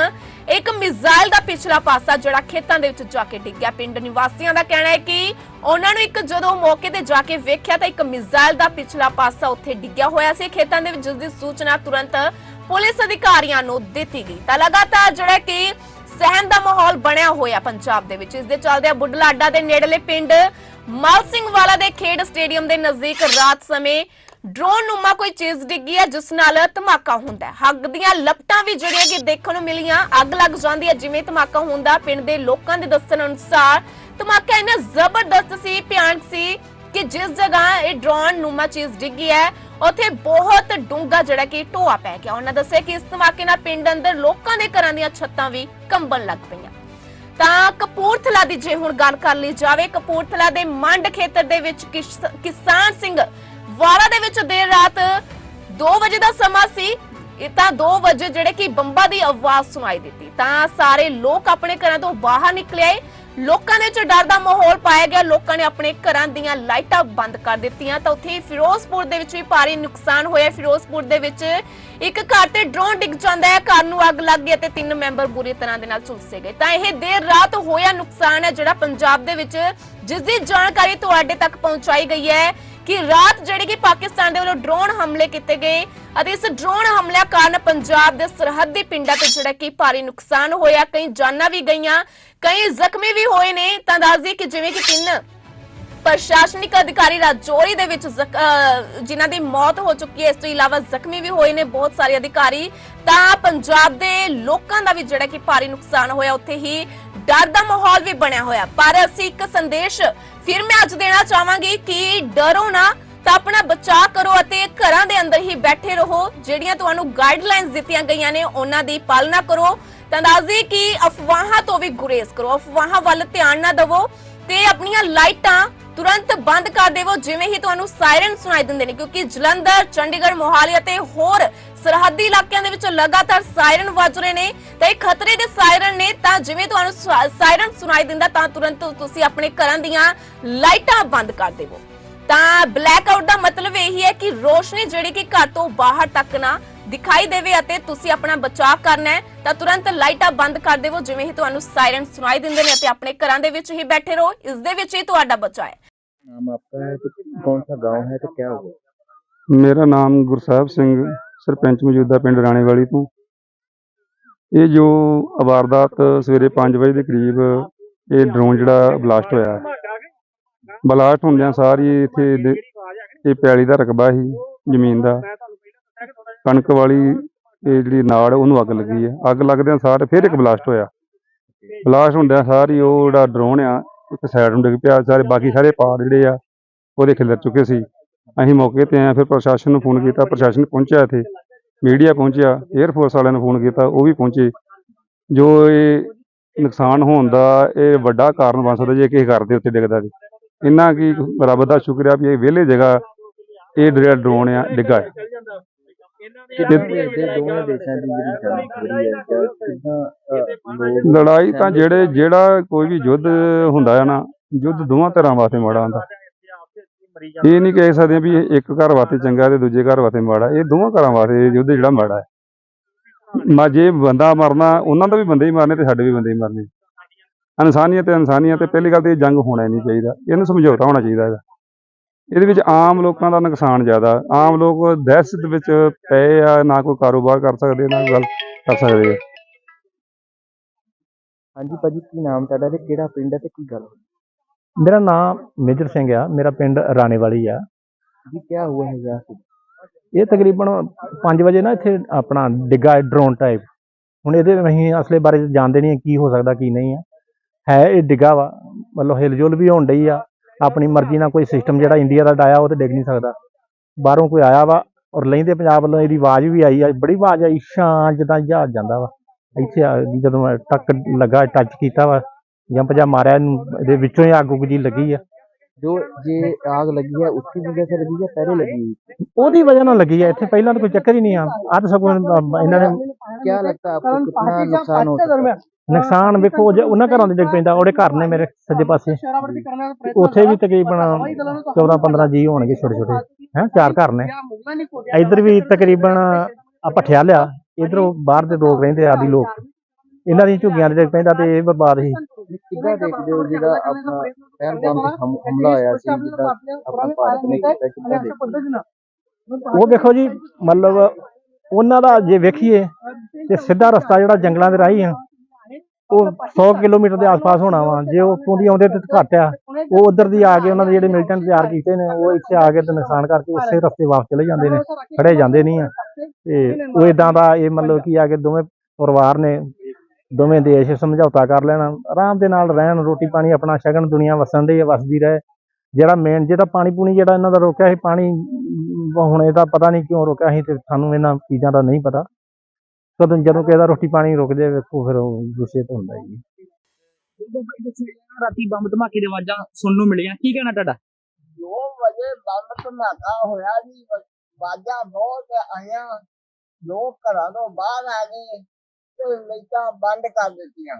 ਇੱਕ ਮਿਜ਼ਾਈਲ ਦਾ ਪਿਛਲਾ ਪਾਸਾ ਜਿਹੜਾ ਖੇਤਾਂ ਦੇ ਵਿੱਚ ਜਾ ਕੇ ਡਿੱਗਿਆ ਪਿੰਡ ਨਿਵਾਸੀਆਂ ਦਾ ਕਹਿਣਾ ਹੈ ਕਿ ਉਹਨਾਂ ਨੂੰ ਇੱਕ ਜਦੋਂ ਮੌਕੇ ਤੇ ਜਾ ਕੇ ਵੇਖਿਆ ਤਾਂ ਇੱਕ ਮਿਜ਼ਾਈਲ ਦਾ ਪਿਛਲਾ ਪਾਸਾ ਉੱਥੇ ਡਿੱਗਿਆ ਹੋਇਆ ਸੀ। ਖੇਤਾਂ ਦੇ ਵਿੱਚ ਜਿਸ ਦੀ ਸੂਚਨਾ ਤੁਰੰਤ ਪੁਲਿਸ ਅਧਿਕਾਰੀਆਂ ਨੂੰ ਦਿੱਤੀ ਗਈ। ਤਾਂ ਲਗਾਤਾਰ ਜਿਹੜਾ ਕਿ ਸਹਿਮ ਦਾ ਮਾਹੌਲ ਬਣਿਆ ਹੋਇਆ ਪੰਜਾਬ ਦੇ ਵਿੱਚ। ਇਸ ਦੇ ਚੱਲਦੇ ਬੁੱਢਲਾਡਾ ਦੇ ਨੇੜਲੇ ਪਿੰਡ ਮਲ ਸਿੰਘ ਵਾਲਾ ਦੇ ਖੇਡ ਸਟੇਡੀਅਮ ਦੇ ਨਜ਼ਦੀਕ ਰਾਤ ਸਮੇਂ ਡਰੋਨ ਨੂਮਾ ਕੋਈ ਚੀਜ਼ ਡਿੱਗੀ ਹੈ ਜਿਸ ਨਾਲ ਧਮਾਕਾ ਹੁੰਦਾ ਹੈ। ਅੱਗ ਦੀਆਂ ਲਪਟਾਂ ਵੀ ਜਿਹੜੀਆਂ ਕਿ ਦੇਖਣ ਨੂੰ ਮਿਲੀਆਂ, ਅੱਗ ਲੱਗ ਜਾਂਦੀ ਹੈ, ਜਿਵੇਂ ਧਮਾਕਾ ਹੁੰਦਾ ਪਿੰਡ ਦੇ ਲੋਕਾਂ ਦੇ ਦੱਸਣ ਅਨੁਸਾਰ ਧਮਾਕਾ ਇੰਨਾ ਜ਼ਬਰਦਸਤ ਸੀ, ਭਿਆਨਕ ਸੀ ਕਿ ਜਿਸ ਜਗ੍ਹਾ ਇਹ ਡਰੋਨ ਨੂਮਾ ਚੀਜ਼ ਡਿੱਗੀ ਹੈ, ਉੱਥੇ ਬਹੁਤ ਡੂੰਘਾ ਜਿਹੜਾ ਕਿ ਢੋਆ ਪੈ ਗਿਆ। ਉਹਨਾਂ ਦੱਸਿਆ ਕਿ ਇਸ ਧਮਾਕੇ ਨਾਲ ਪਿੰਡ ਅੰਦਰ ਲੋਕਾਂ ਦੇ ਘਰਾਂ ਦੀਆਂ ਛੱਤਾਂ ਵੀ ਕੰਬਣ ਲੱਗ ਪਈਆਂ। ਤਾਂ ਕਪੂਰਥਲਾ ਦੀ ਜੇ ਹੁਣ ਗੱਲ ਕਰ ਲਈ ਜਾਵੇ, ਕਪੂਰਥਲਾ ਦੇ ਮੰਡ ਖੇਤਰ ਦੇ ਵਿੱਚ ਕਿਸਾਨ ਸਿੰਘ ਵਾਰਾ ਦੇ ਵਿੱਚ ਦੇਰ ਰਾਤ 2 ਵਜੇ ਦਾ ਸਮਾਂ ਸੀ, ਇਹ ਤਾਂ 2 ਵਜੇ ਜਿਹੜੇ ਕਿ ਬੰਬਾਂ ਦੀ ਆਵਾਜ਼ ਸੁਣਾਈ ਦਿੱਤੀ। ਤਾਂ ਸਾਰੇ ਲੋਕ ਆਪਣੇ ਘਰਾਂ ਤੋਂ ਬਾਹਰ ਨਿਕਲੇ ਆਏ। ਲੋਕਾਂ ਦੇ ਵਿੱਚ ਡਰ ਦਾ ਮਾਹੌਲ ਪਾਇਆ ਗਿਆ। ਲੋਕਾਂ ਨੇ ਆਪਣੇ ਘਰਾਂ ਦੀਆਂ ਲਾਈਟਾਂ ਬੰਦ ਕਰ ਦਿੱਤੀਆਂ। ਤਾਂ ਉੱਥੇ ਫਿਰੋਜ਼ਪੁਰ ਦੇ ਵਿੱਚ ਵੀ ਭਾਰੀ ਨੁਕਸਾਨ ਹੋਇਆ। ਫਿਰੋਜ਼ਪੁਰ ਦੇ ਵਿੱਚ ਇੱਕ ਘਰ ਤੇ ਡਰੋਨ ਡਿੱਗ ਜਾਂਦਾ ਹੈ। ਘਰ ਨੂੰ ਅੱਗ ਲੱਗ ਗਈ ਤੇ ਤਿੰਨ ਮੈਂਬਰ ਬੁਰੀ ਤਰ੍ਹਾਂ ਦੇ ਨਾਲ ਝੁਲਸੇ ਗਏ। ਤਾਂ ਇਹ ਦੇਰ ਰਾਤ ਹੋਇਆ ਨੁਕਸਾਨ ਹੈ ਜਿਹੜਾ ਪੰਜਾਬ ਦੇ ਵਿੱਚ, ਜਿਸ ਦੀ ਜਾਣਕਾਰੀ ਤੁਹਾਡੇ ਤੱਕ ਪਹੁੰਚਾਈ ਗਈ ਹੈ। ਕਿ ਰਾਤ ਜਿਹੜੀ ਕਿ ਪਾਕਿਸਤਾਨ ਦੇ ਵੱਲੋਂ ਡਰੋਨ ਹਮਲੇ ਕੀਤੇ ਗਏ ਅਤੇ ਇਸ ਡਰੋਨ ਹਮਲਿਆਂ ਕਾਰਨ ਪੰਜਾਬ ਦੇ ਸਰਹੱਦੀ ਪਿੰਡਾਂ ਤੇ ਜਿਹੜਾ ਕਿ ਭਾਰੀ ਨੁਕਸਾਨ ਹੋਇਆ। ਕਈ ਜਾਨਾਂ ਵੀ ਗਈਆਂ, ਕਈ ਜ਼ਖਮੀ ਵੀ ਹੋਏ ਨੇ। ਤਾਂ ਦੱਸਦੀ ਕਿ ਜਿਵੇਂ ਕਿ ਤਿੰਨ ਪ੍ਰਸ਼ਾਸਨਿਕ ਅਧਿਕਾਰੀ ਰਾਜੌਰੀ ਦੇ ਵਿੱਚ ਜ਼ਖ- ਜਿਨ੍ਹਾਂ ਦੀ ਮੌਤ ਹੋ ਚੁੱਕੀ ਹੈ, ਇਸ ਤੋਂ ਇਲਾਵਾ ਜ਼ਖਮੀ ਵੀ ਹੋਏ ਨੇ ਬਹੁਤ ਸਾਰੇ ਅਧਿਕਾਰੀ। ਤਾਂ ਪੰਜਾਬ ਦੇ ਲੋਕਾਂ ਦਾ ਵੀ ਜਿਹੜਾ ਕਿ ਭਾਰੀ ਨੁਕਸਾਨ ਹੋਇਆ, ਉੱਥੇ ਹੀ ਡਰ ਦਾ ਮਾਹੌਲ ਵੀ ਬਣਿਆ ਹੋਇਆ। ਪਰ ਅਸੀਂ ਇੱਕ ਸੰਦੇਸ਼ ਫਿਰ ਮੈਂ ਅੱਜ ਦੇਣਾ ਚਾਹਾਂਗੀ ਕਿ ਡਰੋ ਨਾ, ਤਾਂ ਆਪਣਾ ਬਚਾਅ ਕਰੋ ਅਤੇ ਘਰਾਂ ਦੇ ਅੰਦਰ ਹੀ ਬੈਠੇ ਰਹੋ। ਜਿਹੜੀਆਂ ਤੁਹਾਨੂੰ ਗਾਈਡਲਾਈਨਸ ਦਿੱਤੀਆਂ ਗਈਆਂ ਨੇ, ਉਹਨਾਂ ਦੀ ਪਾਲਣਾ ਕਰੋ। ਤਾਂ ਦੱਸਦੀ ਕਿ ਅਫਵਾਹਾਂ ਤੋਂ ਵੀ ਗੁਰੇਜ਼ ਕਰੋ। ਅਫਵਾਹਾਂ ਵੱਲ ਧਿਆਨ ਨਾ ਦਿਵੋ ਤੇ ਆਪਣੀਆਂ ਲਾਈਟਾਂ ਤੁਰੰਤ ਬੰਦ ਕਰ ਦੇਵੋ, ਜਿਵੇਂ ਹੀ ਤੁਹਾਨੂੰ ਸਾਇਰਨ ਸੁਣਾਈ ਦਿੰਦੇ ਨੇ, ਕਿਉਂਕਿ ਜਲੰਧਰ, ਚੰਡੀਗੜ੍ਹ, ਮੋਹਾਲੀ ਅਤੇ ਹੋਰ ਸਰਹੱਦੀ ਇਲਾਕਿਆਂ ਦੇ ਵਿੱਚ ਲਗਾਤਾਰ ਸਾਇਰਨ ਵੱਜ ਰਹੇ ਨੇ ਤਾਂ ਇਹ ਖਤਰੇ ਦੇ ਸਾਇਰਨ ਨੇ, ਤਾਂ ਜਿਵੇਂ ਤੁਹਾਨੂੰ ਸਾਇਰਨ ਸੁਣਾਈ ਦਿੰਦਾ, ਤਾਂ ਤੁਰੰਤ ਤੁਸੀਂ ਆਪਣੇ ਘਰਾਂ ਦੀਆਂ ਲਾਈਟਾਂ ਬੰਦ ਕਰ ਦੇਵੋ। ਤਾਂ ਬਲੈਕ ਆਊਟ ਦਾ ਮਤਲਬ ਇਹ ਹੈ ਕਿ ਰੋਸ਼ਨੀ ਜਿਹੜੀ ਕਿ ਘਰ ਤੋਂ ਬਾਹਰ ਤੱਕ ਨਾ ਦਿਖਾਈ ਦੇਵੇ ਅਤੇ ਤੁਸੀਂ ਆਪਣਾ ਬਚਾਅ ਕਰਨਾ ਹੈ ਤਾਂ ਤੁਰੰਤ ਲਾਈਟਾਂ ਬੰਦ ਕਰ ਦੇਵੋ ਜਿਵੇਂ ਹੀ ਤੁਹਾਨੂੰ ਸਾਇਰਨ ਸੁਣਾਈ ਦਿੰਦੇ ਨੇ ਅਤੇ ਆਪਣੇ ਘਰਾਂ ਦੇ ਵਿੱਚ ਹੀ ਬੈਠੇ ਰਹੋ ਇਸ ਦੇ ਵਿੱਚ ਹੀ ਤੁਹਾਡਾ ਬਚਾਅ ਹੈ। ਨਾਮ ਆਪਕਾ ਹੈ ਤੇ ਕੌਣ ਸਾ گاؤں ਹੈ ਤੇ ਕੀ ਹੋਗਾ ਮੇਰਾ ਨਾਮ ਗੁਰਸਾਹਿਬ ਸਿੰਘ ਸਰਪੰਚ ਮੌਜੂਦਾ ਪਿੰਡ ਰਾਣੇਵਾਲੀ ਤੋਂ। ਇਹ ਜੋ ਵਾਰਦਾਤ ਸਵੇਰੇ 5 ਵਜੇ ਦੇ ਕਰੀਬ ਇਹ ਡਰੋਨ ਜਿਹੜਾ ਬਲਾਸਟ ਹੋਇਆ ਬਲਾਸਟ ਹੁੰਦਿਆਂ ਸਾਰ ਹੀ ਇੱਥੇ ਇਹ ਪੈਲੀ ਦਾ ਰਕਬਾ ਸੀ ਜ਼ਮੀਨ ਦਾ। ਕਣਕ ਵਾਲੀ ਇਹ ਜਿਹੜੀ ਨਾੜ ਉਹਨੂੰ ਅੱਗ ਲੱਗੀ ਹੈ ਅੱਗ ਲੱਗਦਿਆਂ ਸਾਰ ਫਿਰ ਇੱਕ ਬਲਾਸਟ ਹੋਇਆ। ਬਲਾਸਟ ਹੁੰਦਿਆਂ ਸਾਰੀ ਉਹ ਜਿਹੜਾ ਡਰੋਨ ਆ ਇੱਕ ਸਾਈਡ ਨੂੰ ਡਿੱਗ ਪਿਆ। ਸਾਰੇ ਬਾਕੀ ਸਾਰੇ ਪਾਰ ਜਿਹੜੇ ਆ ਉਹਦੇ ਖਿਲਰ ਚੁੱਕੇ ਸੀ। ਅਸੀਂ ਮੌਕੇ ਤੇ ਆਏ ਫਿਰ ਪ੍ਰਸ਼ਾਸਨ ਨੂੰ ਫੋਨ ਕੀਤਾ। ਪ੍ਰਸ਼ਾਸਨ ਪਹੁੰਚਿਆ ਇੱਥੇ। ਮੀਡੀਆ ਪਹੁੰਚਿਆ 에ਅਰ ਫੋਰਸ ਵਾਲਿਆਂ ਨੂੰ ਫੋਨ ਕੀਤਾ ਉਹ ਵੀ ਪਹੁੰਚੇ। ਜੋ ਇਹ ਨੁਕਸਾਨ ਹੋਣ ਦਾ ਇਹ ਵੱਡਾ ਕਾਰਨ ਬਣ ਸਕਦਾ ਜੇ ਕਿਸੇ ਘਰ ਦੇ ਉੱਤੇ ਡਿੱਗਦਾ ਵੀ ਇੰਨਾ ਕੀ ਰੱਬ ਦਾ ਸ਼ੁਕਰ ਆ ਵੀ ਇਹ ਵਿਹਲੇ ਜਗ੍ਹਾ ਇਹ ਡਰੋਨ ਆ ਡਿੱਗਾ ਹੈ ਹੋ। ਦੋਵਾਂ ਦੇਸ਼ਾਂ ਦੀ ਜਿਹੜੀ ਜੰਗ ਹੋ ਰਹੀ ਹੈ ਜਾਂ ਕਿੱਦਾਂ ਅਹ, ਲੋਕ ਲੜਾਈ ਤਾਂ ਜਿਹੜੇ ਜਿਹੜਾ ਕੋਈ ਵੀ ਯੁੱਧ ਹੁੰਦਾ ਹੈ ਨਾ ਯੁੱਧ ਦੋਵਾਂ ਧਿਰਾਂ ਵਾਸਤੇ ਮਾੜਾ ਹੁੰਦਾ। ਇਹ ਨਹੀਂ ਕਹਿ ਸਕਦੇ ਵੀ ਇੱਕ ਘਰ ਵਾਸਤੇ ਚੰਗਾ ਤੇ ਦੂਜੇ ਘਰ ਵਾਸਤੇ ਮਾੜਾ ਇਹ ਦੋਵਾਂ ਘਰਾਂ ਵਾਸਤੇ ਯੁੱਧ ਜਿਹੜਾ ਮਾੜਾ ਹੈ। ਮਾ ਜੇ ਬੰਦਾ ਮਰਨਾ ਉਹਨਾਂ ਦਾ ਵੀ ਬੰਦੇ ਹੀ ਮਰਨੇ ਤੇ ਸਾਡੇ ਵੀ ਬੰਦੇ ਹੀ ਮਰਨੇ। ਇਨਸਾਨੀਅਤ ਤੇ ਇਨਸਾਨੀਅਤ ਤੇ ਪਹਿਲੀ ਗੱਲ ਤੇ ਇਹ ਜੰਗ ਹੋਣਾ ਹੀ ਨਹੀਂ ਚਾਹੀਦਾ। ਇਹਨੂੰ ਸਮਝੌਤਾ ਹੋਣਾ ਚਾਹੀਦਾ ਹੈਗਾ ਇਹਦੇ ਵਿੱਚ ਆਮ ਲੋਕਾਂ ਦਾ ਨੁਕਸਾਨ ਜ਼ਿਆਦਾ। ਆਮ ਲੋਕ ਦਹਿਸ਼ਤ ਵਿੱਚ ਪਏ ਆ ਨਾ ਕੋਈ ਕਾਰੋਬਾਰ ਕਰ ਸਕਦੇ ਨਾ ਗੱਲ ਕਰ ਸਕਦੇ ਆ। ਹਾਂਜੀ ਭਾਜੀ ਕੀ ਨਾਮ ਤੁਹਾਡਾ ਤੇ ਕਿਹੜਾ ਪਿੰਡ ਹੈ ਤੇ ਕੀ ਗੱਲ ਹੋਈ? ਮੇਰਾ ਨਾਮ ਮੇਜਰ ਸਿੰਘ ਆ ਮੇਰਾ ਪਿੰਡ ਰਾਣੇਵਾਲੀ ਆ। ਜੀ ਕੀ ਹੁਆ ਹੈ ਯਾਰ ਇਹ ਤਕਰੀਬਨ 5 ਵਜੇ ਨਾ ਇੱਥੇ ਆਪਣਾ ਡਿੱਗਾ ਡਰੋਨ ਟਾਈਪ। ਹੁਣ ਇਹਦੇ ਅਸੀਂ ਅਸਲੇ ਬਾਰੇ ਜਾਣਦੇ ਨਹੀਂ ਹਾਂ ਕੀ ਹੋ ਸਕਦਾ ਕੀ ਨਹੀਂ ਆ। ਹੈ ਇਹ ਡਿੱਗਾ ਵਾ ਮਤਲਬ ਹਿਲਜੁਲ ਵੀ ਹੋਣ ਡਈ ਆ। ਆਪਣੀ ਮਰਜ਼ੀ ਨਾਲ ਕੋਈ ਸਿਸਟਮ ਜਿਹੜਾ ਇੰਡੀਆ ਦਾ ਡਾਇਆ ਉਹ ਤੇ ਡਿੱਗ ਨਹੀਂ ਸਕਦਾ। ਬਾਹਰੋਂ ਕੋਈ ਆਇਆ ਵਾ ਔਰ ਲੈਂਦੇ ਪੰਜਾਬ ਵੱਲੋਂ ਇਹਦੀ ਆਵਾਜ਼ ਵੀ ਆਈ ਆ ਬੜੀ ਆਵਾਜ਼ ਆਈ ਸ਼ਾਂ ਜਦਾਂ ਜਹਾਜ਼ ਜਾਂਦਾ ਵਾ। ਇੱਥੇ ਜਦੋਂ ਟੱਕ ਲੱਗਾ ਟੱਚ ਕੀਤਾ ਵਾ ਜੰਪ ਜਾਂ ਮਾਰਿਆ ਇਹਦੇ ਵਿੱਚੋਂ ਹੀ ਅੱਗ ਉੱਗ ਜੀ ਲੱਗੀ ਆ। ਜੋ ਜੇ ਆਗ ਲੱਗੀ ਹੈ ਉਸकी ਵਜ੍ਹਾ ਸੇ ਲੱਗੀ ਹੈ ਪਹਿਲੇ ਲੱਗੀ ਉਹਦੀ ਵਜ੍ਹਾ ਨਾਲ ਲੱਗੀ ਹੈ ਇੱਥੇ ਪਹਿਲਾਂ ਤਾਂ ਕੋਈ ਚੱਕਰ ਹੀ ਨਹੀਂ ਆ। ਅੱਜ ਸਗੋਂ ਇਹਨਾਂ ਨੇ क्या लगता है आपको कितना नुकसान हो सकता है ਨੁਕਸਾਨ ਵੇਖੋ ਜੇ ਉਹਨਾਂ ਘਰਾਂ ਦੇ ਡਿੱਗ ਪੈਂਦਾ ਉਹਦੇ ਘਰ ਨੇ ਮੇਰੇ ਸੱਜੇ ਪਾਸੇ ਤੇ ਉੱਥੇ ਵੀ ਤਕਰੀਬਨ 14 15 ਜੀ ਹੋਣਗੇ ਛੋਟੇ ਛੋਟੇ ਹੈ ਚਾਰ ਘਰ ਨੇ ਇੱਧਰ ਵੀ ਤਕਰੀਬਨ ਆ ਭੱਠਿਆ ਲਿਆ ਇਧਰੋਂ ਬਾਹਰ ਦੇ ਲੋਕ ਰਹਿੰਦੇ ਆਦੀ ਲੋਕ ਇਹਨਾਂ ਦੀ ਝੁੱਗੀਆਂ ਦੇ ਡਿੱਗ ਪੈਂਦਾ ਤੇ ਇਹ ਬਰਬਾਦ ਸੀ ਕਿੱਦਾਂ ਦੇਖਦੇ ਹੋ ਜਿਹੜਾ ਆਪਣਾ ਪਹਿਲਗਾਮ ਤੇ ਹਮ- ਹਮਲਾ ਹੋਇਆ ਸੀ ਜਿੱਦਾਂ ਆਪਣਾ ਭਾਰਤ ਨੇ ਕੀਤਾ ਕਿੱਦਾਂ ਦੇਖਦੇ ਹੋ? ਉਹ ਵੇਖੋ ਜੀ ਮਤਲਬ ਉਹਨਾਂ ਦਾ ਜੇ ਵੇਖੀਏ ਤੇ ਸਿੱਧਾ ਰਸਤਾ ਜਿਹੜਾ ਜੰਗਲਾਂ ਦੇ ਰਾਹੀਂ ਆ। ਉਹ 100 ਕਿਲੋਮੀਟਰ ਦੇ ਆਸ-ਪਾਸ ਹੋਣਾ ਵਾ। ਜੇ ਉੱਥੋਂ ਦੀ ਆਉਂਦੇ ਤੇ ਘੱਟ ਆ। ਉਹ ਉਧਰ ਦੀ ਆ ਕੇ ਉਹਨਾਂ ਦੇ ਜਿਹੜੇ ਮਿਲਟੈਂਟ ਤਿਆਰ ਕੀਤੇ ਨੇ ਉਹ ਇੱਥੇ ਆ ਕੇ ਤੇ ਨੁਕਸਾਨ ਕਰਕੇ ਉਸੇ ਰਸਤੇ ਵਾਪਸ ਚਲੇ ਜਾਂਦੇ ਨੇ। ਖੜੇ ਜਾਂਦੇ ਨਹੀਂ ਆ। ਤੇ ਉਹ ਇਦਾਂ ਦਾ ਇਹ ਮਤਲਬ ਕੀ ਆ ਕੇ ਦੋਵੇਂ ਪਰਿਵਾਰ ਨੇ ਦੋਵੇਂ ਦੇਸ਼ ਸਮਝੌਤਾ ਕਰ ਲੈਣਾ। ਆਰਾਮ ਦੇ ਨਾਲ ਰਹਿਣ ਰੋਟੀ ਪਾਣੀ ਆਪਣਾ ਸ਼ਗਨ ਦੁਨੀਆ ਵਸਣ ਦੇ ਵਸਦੀ ਰਹੇ। ਜਿਹੜਾ ਮੇਨ ਜਿਹੜਾ ਪਾਣੀ ਪੂਣੀ ਜਿਹੜਾ ਇਹਨਾਂ ਦਾ ਰੋਕਿਆ ਸੀ ਪਾਣੀ ਅਮ, ਹੁਣ ਇਹਦਾ ਪਤਾ ਨਹੀਂ ਕਿਉਂ ਰੋਕਿਆ ਸੀ ਤੇ ਸਾਨੂੰ ਇਹਨਾਂ ਚੀਜ਼ਾਂ ਦਾ ਨਹੀਂ ਪਤਾ। ਕਦੋਂ ਜਦੋਂ ਕਿਸੇ ਦਾ ਰੋਟੀ ਪਾਣੀ ਰੁਕ ਜਾਏ ਵੇਖੋ ਫਿਰ ਉਹ ਗੁੱਸੇ ਤੋਂ ਹੁੰਦਾ ਹੀ ਹੈ। ਰਾਤੀ ਬੰਬ ਧਮਾਕੇ ਦੇ ਆਵਾਜ਼ਾਂ ਸੁਣਨ ਨੂੰ ਮਿਲੀਆਂ। ਕੀ ਕਹਿਣਾ ਤੁਹਾਡਾ? ਦੋ ਵਜੇ ਬੰਬ ਧਮਾਕਾ ਹੋਇਆ ਜੀ ਬਾਜਾਂ ਬਹੁਤ ਆਈਆਂ। ਲੋਕ ਘਰਾਂ ਤੋਂ ਬਾਹਰ ਆ ਗਏ ਤੇ ਲਾਈਟਾਂ ਬੰਦ ਕਰ ਦਿੱਤੀਆਂ।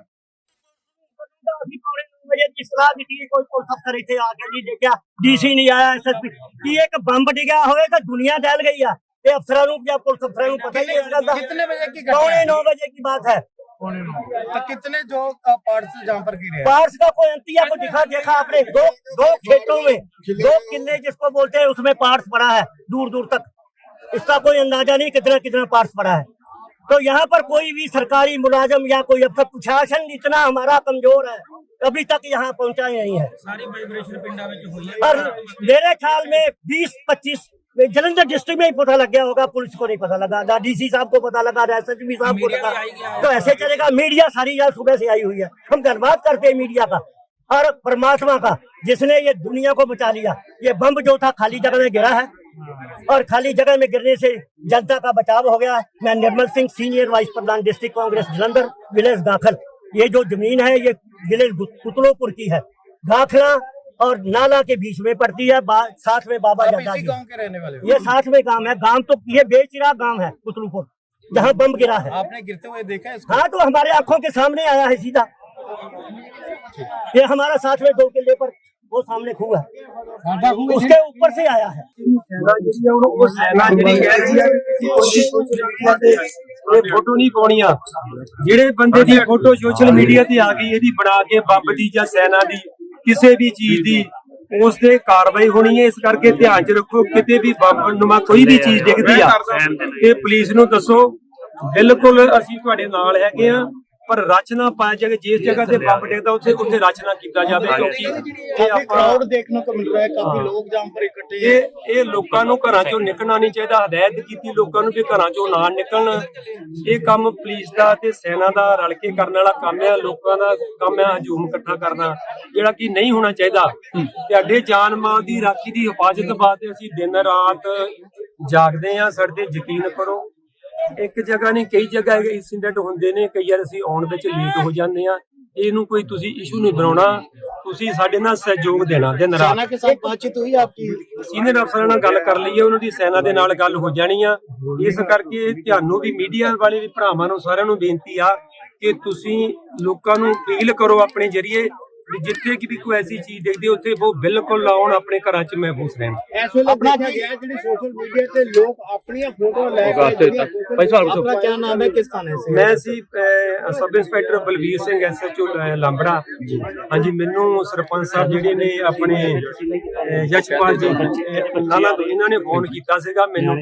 ਅਸੀਂ ਪੌਣੇ ਨੌ ਵਜੇ ਦੀ ਸਲਾਹ ਦਿੱਤੀ ਕੋਈ ਪੁਲਿਸ ਅਫਸਰ ਇੱਥੇ ਆ ਕੇ ਨਹੀਂ ਦੇਖਿਆ ਡੀਸੀ ਨਹੀਂ ਆਇਆ ਐਸਐਸਪੀ ਕੀ ਇੱਕ ਬੰਬ ਡਿੱਗਿਆ ਹੋਵੇ ਤਾਂ ਦੁਨੀਆ ਡੈਲ ਗਈ ਆ। ये अफसरान की आपको अफसरान को पता ही है कितने बजे की पौने नौ बजे की बात है। तो कितने जो पार्ट्स जहाँ पर गिरे पार्ट्स का कोई अंतिम आपको दिखा देखा आपने? दो दो खेतों में दो किले जिसको बोलते हैं उसमें पार्स पड़ा है दूर दूर तक। इसका कोई अंदाज़ा नहीं कितना कितना पार्स पड़ा है। तो यहाँ पर कोई भी सरकारी मुलाजम या कोई अब तक प्रशासन इतना हमारा कमज़ोर है अभी तक यहाँ पहुँचा नहीं है। सारी पिंडा में जो हुई है। और मेरे ख्याल में बीस पच्चीस जलंधर डिस्ट्रिक्ट में ही पता लग गया होगा पुलिस को नहीं पता लगा। ना डीसी साहब को पता लगा ना एसएसपी साहब को लगा। तो ऐसे चलेगा मीडिया सारी यार सुबह से आई हुई है। हम धन्यवाद करते हैं मीडिया का और परमात्मा का जिसने ये दुनिया को बचा लिया। ये बम जो था खाली जगह में गिरा है और खाली जगह में गिरने से जनता का बचाव हो गया है। मैं निर्मल सिंह सीनियर वाइस प्रधान डिस्ट्रिक्ट कांग्रेस जलंधर विलेज दाखल। ये जो ज़मीन है ये विलेज कुतलोपुर की है। दाखला और नाला के बीच में पड़ती है बा- साथ में बाबा आप जद्दा इसी जी गांव के रहने वाले हो ये साथ में गांव है गांव तो ये बेचिरा गांव है कुतलुपुर जहाँ बम गिरा है आपने गिरते हुए देखा है इसको हाँ तो हमारे आंखों के सामने आया है सीधा ये हमारा साथ में दो किले पर वो सामने खूह है उसके ऊपर से आया है ਇਹ ਫੋਟੋ ਨਹੀਂ ਪਾਉਣੀਆਂ ਜਿਹੜੇ ਬੰਦੇ ਦੀ ਫੋਟੋ ਸੋਸ਼ਲ ਮੀਡੀਆ ਤੇ ਆ ਗਈ ਇਹਦੀ ਬਣਾ ਕੇ ਬੰਬ ਦੀ ਜਾਂ ਸੈਨਾ ਦੀ ਕਿਸੇ ਵੀ ਚੀਜ਼ ਦੀ ਉਸ ਤੇ ਕਾਰਵਾਈ ਹੋਣੀ ਹੈ ਇਸ ਕਰਕੇ ਧਿਆਨ 'ਚ ਰੱਖੋ ਕਿਤੇ ਵੀ ਬੰਬ ਨੁਮਾ ਕੋਈ ਵੀ ਚੀਜ਼ ਦਿਖਦੀ ਆ ਤੇ ਪੁਲਿਸ ਨੂੰ ਦੱਸੋ। ਬਿਲਕੁਲ ਅਸੀਂ ਤੁਹਾਡੇ ਨਾਲ ਹੈਗੇ ਆ ਪਰ ਰਚਨਾ ਪਾਇਆ ਜਾਵੇ ਜਿਸ ਜਗ੍ਹਾ ਤੇ ਬੰਬ ਡੇਗਦਾ ਉੱਥੇ ਉੱਥੇ ਰਚਨਾ ਕੀਤਾ ਜਾਵੇ ਕਿਉਂਕਿ ਇਹ ਕਰਾਊਡ ਦੇਖਣ ਨੂੰ ਮਿਲ ਰਿਹਾ ਹੈ। ਕਾਫੀ ਲੋਕ ਜਾਂ ਪਰ ਇਕੱਠੇ। ਇਹ ਇਹ ਲੋਕਾਂ ਨੂੰ ਘਰਾਂ ਚੋਂ ਨਿਕਲਣਾ ਨਹੀਂ ਚਾਹੀਦਾ ਹਦਾਇਤ ਕੀਤੀ ਲੋਕਾਂ ਨੂੰ ਵੀ ਘਰਾਂ ਚੋਂ ਨਾ ਨਿਕਲਣ। ਇਹ ਕੰਮ ਪੁਲਿਸ ਦਾ ਤੇ ਸੈਨਾ ਦਾ ਰਲ ਕੇ ਕਰਨ ਵਾਲਾ ਕੰਮ ਹੈ ਲੋਕਾਂ ਦਾ ਕੰਮ ਹੈ ਹਜੂਮ ਇਕੱਠਾ ਕਰਨਾ ਜਿਹੜਾ ਕਿ ਨਹੀਂ ਹੋਣਾ ਚਾਹੀਦਾ। ਤੁਹਾਡੇ ਜਾਨ ਮਾਲ ਦੀ ਰਾਖੀ ਦੀ ਹਿਫਾਜ਼ਤ ਬਾਅਦ ਅਸੀਂ ਦਿਨ ਰਾਤ ਜਾਗਦੇ ਆ ਸਾਡੇ ਯਕੀਨ ਕਰੋ। ਇੱਕ ਜਗ੍ਹਾ ਨਹੀਂ ਕਈ ਜਗ੍ਹਾ ਇਨਸੀਡੈਂਟ ਹੁੰਦੇ ਨੇ ਕਈ ਵਾਰ ਅਸੀਂ ਆਉਣ ਵਿੱਚ ਲੇਟ ਹੋ ਜਾਂਦੇ ਆ ਇਹਨੂੰ ਕੋਈ ਤੁਸੀਂ ਇਸ਼ੂ ਨਹੀਂ ਬਣਾਉਣਾ। ਤੁਸੀਂ ਸਾਡੇ ਨਾਲ ਸਹਿਯੋਗ ਦੇਣਾ ਦਿਨ ਰਾਤ। ਸੈਨਾ ਕੇ ਸਾਥ ਬਾਤਚੀਤ ਹੋਈ ਆਪਕੀ? ਸੀਨੀਅਰ ਅਫਸਰਾਂ ਨਾਲ ਗੱਲ ਕਰ ਲਈ ਹੈ ਉਹਨਾਂ ਦੀ ਸੈਨਾ ਦੇ ਨਾਲ ਗੱਲ ਹੋ ਜਾਣੀ ਆ। ਇਸ ਕਰਕੇ ਤੁਹਾਨੂੰ ਵੀ ਮੀਡੀਆ ਵਾਲੇ ਵੀ ਭਰਾਵਾਂ ਨੂੰ ਸਾਰਿਆਂ ਨੂੰ ਬੇਨਤੀ ਆ ਕਿ ਤੁਸੀਂ ਲੋਕਾਂ ਨੂੰ ਅਪੀਲ ਕਰੋ ਆਪਣੇ ਜਰੀਏ ਵੀ ਜਿੱਥੇ ਕਿ ਵੀ ਕੋਈ ਐਸੀ ਚੀਜ਼ ਦੇਖਦੇ ਉੱਥੇ ਉਹ ਬਿਲਕੁਲ ਆਉਣ ਆਪਣੇ ਘਰਾਂ 'ਚ ਮਹਿਫੂਜ਼ ਰਹਿਣ। ਇਸ ਵੇਲੇ ਦੇਖਿਆ ਗਿਆ ਹੈ ਜਿਹੜੀ ਸੋਸ਼ਲ ਮੀਡੀਆ ਤੇ ਲੋਕ ਆਪਣੀਆਂ ਫੋਟੋ ਲੈ ਕੇ ਜਿਹੜੀਆਂ social- ਆਪਣਾ ਕੀ ਨਾਮ ਹੈ ਕਿਸ ਥਾਣੇ ਸੇ? ਮੈਂ ਸੀ ਅਹ, sub inspector Balvir Singh SHO Lambra. ਹਾਂਜੀ ਮੈਨੂੰ ਸਰਪੰਚ ਸਾਹਿਬ ਜਿਹੜੇ ਨੇ ਆਪਣੇ ਅਹ, ਯਸ਼ਪਾਲ ਜੀ ਅਹ, ਨਾਲਾ ਤੋਂ ਇਹਨਾਂ ਨੇ ਫੋਨ ਕੀਤਾ ਸੀਗਾ ਮੈਨੂੰ।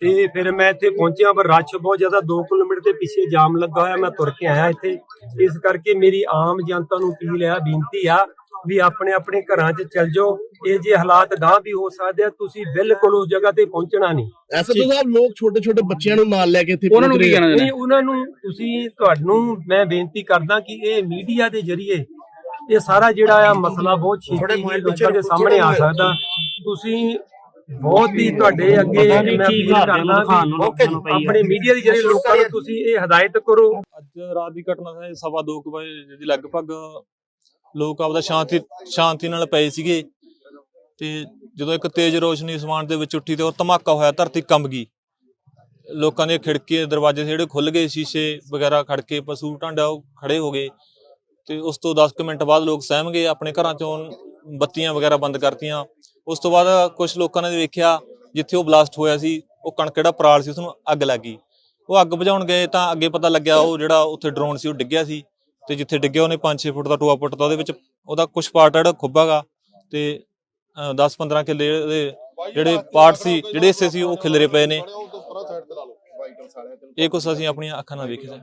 ਤੇ ਫਿਰ ਮੈਂ ਇੱਥੇ ਪਹੁੰਚਿਆ ਪਰ ਰੱਛ ਬਹੁਤ ਜ਼ਿਆਦਾ 2 ਕਿਲੋਮੀਟਰ ਦੇ ਪਿੱਛੇ ਜਾਮ ਲੱਗਾ ਹੋਇਆ ਮੈਂ ਤੁਰ ਕੇ ਆਇਆ ਇੱਥੇ। ਇਸ ਕਰਕੇ ਮੇਰੀ ਆਮ ਜਨਤਾ ਨੂੰ ਅਪੀਲ ਆ ਬੇਨਤੀ ਆ ਵੀ ਆਪਣੇ ਆਪਣੇ ਘਰਾਂ 'ਚ ਚੱਲ ਜਾਓ। ਇਹ ਜੇ ਹਾਲਾਤ ਗਾਂ ਵੀ ਹੋ ਸਕਦੇ ਆ ਤੁਸੀਂ ਬਿਲਕੁਲ ਉਸ ਜਗ੍ਹਾ ਤੇ ਪਹੁੰਚਣਾ ਨਹੀਂ। ਐਸਐਚਓ ਸਾਹਿਬ ਲੋਕ ਛੋਟੇ ਛੋਟੇ ਬੱਚਿਆਂ ਨੂੰ ਨਾਲ ਲੈ ਕੇ ਇੱਥੇ ਉਹਨਾਂ ਨੂੰ ਕੀ ਕਹਿਣਾ ਨਹੀਂ ਉਹਨਾਂ ਨੂੰ ਤੁਸੀਂ ਤੁਹਾਨੂੰ ਮੈਂ ਬੇਨਤੀ ਕਰਦਾ ਕਿ ਇਹ ਮੀਡੀਆ ਦੇ ਜ਼ਰੀਏ ਇਹ ਸਾਰਾ ਜਿਹੜਾ ਆ ਮਸਲਾ ਬਹੁਤ ਛੇਤੀ ਹੀ ਲੋਕਾਂ ਦੇ ਸਾਹਮਣੇ ਆ ਸਕਦਾ। ਤੁਸੀਂ ਬਹੁਤ ਹੀ ਤੁਹਾਡੇ ਅੱਗੇ ਮੈਂ ਅਪੀਲ ਕਰਦਾ ਆਪਣੇ ਮੀਡੀਆ ਦੇ ਜ਼ਰੀਏ ਲੋਕਾਂ ਨੂੰ ਤੁਸੀਂ ਇਹ ਹਦਾਇਤ ਕਰੋ। ਅੱਜ ਰਾਤ ਦੀ ਘਟਨਾ ਹੈ ਸਵਾ ਦੋ ਕੁ ਵਜੇ ਦੇ ਲਗਭਗ ਲੋਕ ਆਪਦਾ ਸ਼ਾਂਤੀ ਸ਼ਾਂਤੀ ਨਾਲ ਪਏ ਸੀਗੇ। ਤੇ ਜਦੋਂ ਇੱਕ ਤੇਜ਼ ਰੋਸ਼ਨੀ ਅਸਮਾਨ ਦੇ ਵਿੱਚ ਉੱਠੀ ਤੇ ਉਹ ਧਮਾਕਾ ਹੋਇਆ, ਧਰਤੀ ਕੰਬ ਗਈ। ਲੋਕਾਂ ਦੀਆਂ ਖਿੜਕੀ ਦਰਵਾਜ਼ੇ ਜਿਹੜੇ ਖੁੱਲ ਗਏ, ਸ਼ੀਸ਼ੇ ਵਗੈਰਾ ਖੜਕੇ ਪਸ਼ੂ ਢਾਂਡਾ ਉਹ ਖੜੇ ਹੋ ਗਏ। ਤੇ ਉਸ ਤੋਂ 10 ਕੁ ਮਿੰਟ ਬਾਅਦ ਲੋਕ ਸਹਿਮ ਗਏ, ਆਪਣੇ ਘਰਾਂ ਚੋਂ ਬੱਤੀਆਂ ਵਗੈਰਾ ਬੰਦ ਕਰਤੀਆਂ। ਉਸ ਤੋਂ ਬਾਅਦ ਕੁਝ ਲੋਕਾਂ ਨੇ ਵੇਖਿਆ, ਜਿੱਥੇ ਉਹ ਬਲਾਸਟ ਹੋਇਆ ਸੀ, ਉਹ ਕਣਕ ਜਿਹੜਾ ਪਰਾਲ ਸੀ ਉਸ ਨੂੰ ਅੱਗ ਲੱਗ ਗਈ। ਉਹ ਅੱਗ ਬੁਝਾਉਣ ਗਏ ਤਾਂ ਅੱਗੇ ਪਤਾ ਲੱਗਿਆ ਉਹ ਜਿਹੜਾ ਉੱਥੇ ਡਰੋਨ ਸੀ, ਉਹ ਡਿੱਗਿਆ ਸੀ। ਤੇ ਜਿੱਥੇ ਡਿੱਗਿਆ ਉਹਨੇ 5-6 ਫੁੱਟ ਦਾ ਟੋਆ ਪੁੱਟ ਉਹਦੇ ਵਿੱਚ ਉਹਦਾ ਕੁਝ ਪਾਰਟ ਜਿਹੜਾ ਖੁੱਬਾਗਾ ਤੇ 10-15 ਕਿੱਲੇ ਦੇ ਜਿਹੜੇ ਪਾਰਟ ਸੀ, ਜਿਹੜੇ ਹਿੱਸੇ ਸੀ, ਉਹ ਖਿਲਰੇ ਪਏ ਨੇ। ਇਹ ਕੁਛ ਅਸੀਂ ਆਪਣੀਆਂ ਅੱਖਾਂ ਨਾਲ ਵੇਖਿਆ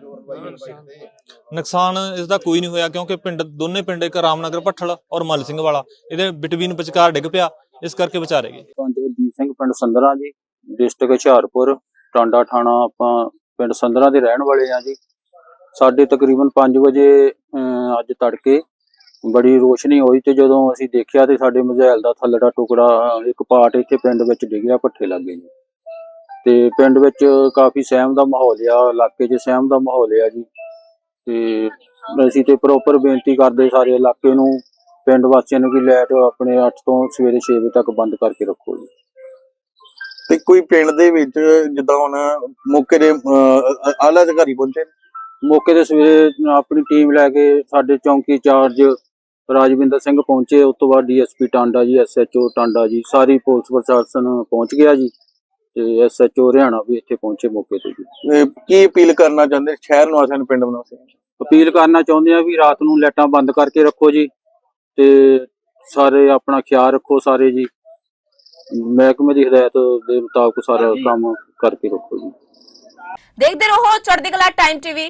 ਨੁਕਸਾਨ ਇਸ ਦਾ ਕੋਈ ਨਹੀਂ ਹੋਇਆ, ਕਿਉਂਕਿ ਪਿੰਡ, ਦੋਨੇ ਪਿੰਡ, ਇੱਕ ਰਾਮਨਗਰ ਭੱਠਲ ਔਰ ਮੱਲ ਸਿੰਘ ਵਾਲਾ, ਇਹਦੇ ਬਿਟਵੀਨ ਵਿਚਕਾਰ ਡਿੱਗ ਪਿਆ, ਇਸ ਕਰਕੇ ਵਿਚਾਰੇ ਗਏ। ਪੰਜ ਸਿੰਘ, ਪਿੰਡ ਸੰਦਰਾ ਜੀ ਡਿਸਟ੍ਰਿਕਟ ਹੁਸ਼ਿਆਰਪੁਰ, ਟਾਂਡਾ ਥਾਣਾ, ਆਪਾਂ ਪਿੰਡ ਸੰਦਰਾ ਦੇ ਰਹਿਣ ਵਾਲੇ ਆ ਜੀ। ਸਾਡੇ ਤਕਰੀਬਨ 5 ਵਜੇ ਅੱਜ ਤੜਕੇ ਬੜੀ ਰੋਸ਼ਨੀ ਹੋਈ ਤੇ ਜਦੋਂ ਅਸੀਂ ਦੇਖਿਆ ਤੇ ਸਾਡੇ ਮਝੈਲ ਦਾ ਥੱਲੜਾ ਟੁਕੜਾ, ਇੱਕ ਪਾਰਟ ਇੱਥੇ ਪਿੰਡ ਵਿੱਚ ਡਿੱਗਿਆ ਭੱਠੇ ਲੱਗੇ ਜੀ ਤੇ ਪਿੰਡ ਵਿੱਚ ਕਾਫੀ ਸਹਿਮ ਦਾ ਮਾਹੌਲ ਆ, ਇਲਾਕੇ 'ਚ ਸਹਿਮ ਦਾ ਮਾਹੌਲ ਆ ਜੀ। ਤੇ ਅਸੀਂ ਤੇ ਪ੍ਰੋਪਰ ਬੇਨਤੀ ਕਰਦੇ ਸਾਰੇ ਇਲਾਕੇ ਨੂੰ, ਪਿੰਡ ਵਾਸੀਆਂ ਨੂੰ ਕਿ ਲਾਈਟ ਆਪਣੇ 8 ਤੋਂ ਸਵੇਰੇ 6 ਵਜੇ ਤੱਕ ਬੰਦ ਕਰਕੇ ਰੱਖੋ ਜੀ। ਤੇ ਕੋਈ ਪਿੰਡ ਦੇ ਵਿੱਚ ਜਿੱਦਾਂ ਹੁਣ ਮੌਕੇ ਦੇ ਆਲਾ ਅਧਿਕਾਰੀ ਪਹੁੰਚੇ ਮੌਕੇ ਤੇ ਸਵੇਰੇ ਆਪਣੀ ਟੀਮ ਲੈ ਕੇ ਸਾਡੇ ਚੌਂਕੀ ਚਾਰਜ ਰਾਜਵਿੰਦਰ ਸਿੰਘ ਪਹੁੰਚੇ ਉਸ ਤੋਂ ਬਾਅਦ ਡੀਐਸਪੀ ਟਾਂਡਾ ਜੀ ਐਸਐਚਓ ਟਾਂਡਾ ਜੀ ਸਾਰੀ ਪੁਲਿਸ ਪ੍ਰਸ਼ਾਸਨ ਪਹੁੰਚ ਗਿਆ ਜੀ ਤੇ ਐਸਐਚਓ ਹਰਿਆਣਾ ਵੀ ਇੱਥੇ ਪਹੁੰਚੇ ਮੌਕੇ ਤੇ ਜੀ। ਕੀ ਅਪੀਲ ਕਰਨਾ ਚਾਹੁੰਦੇ? ਸ਼ਹਿਰ ਨਿਵਾਸੀਆਂ ਨੂੰ ਪਿੰਡ ਨਿਵਾਸੀਆਂ ਨੂੰ ਅਪੀਲ ਕਰਨਾ ਚਾਹੁੰਦੇ ਆ ਵੀ ਰਾਤ ਨੂੰ ਲਾਈਟਾਂ ਬੰਦ ਕਰਕੇ ਰੱਖੋ ਜੀ ਤੇ ਸਾਰੇ ਆਪਣਾ ਖਿਆਲ ਰੱਖੋ ਸਾਰੇ ਜੀ। ਮਹਿਕਮੇ ਦੀ ਹਦਾਇਤ ਦੇ ਮੁਤਾਬਕ ਸਾਰਾ ਕੰਮ ਕਰਕੇ ਰੱਖੋ ਜੀ। ਦੇਖਦੇ ਰਹੋ ਚੜ੍ਹਦੀ ਕਲਾ time TV.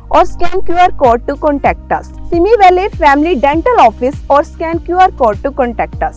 or scan QR code to contact us. Simi Valley Family Dental Office or scan QR code to contact us.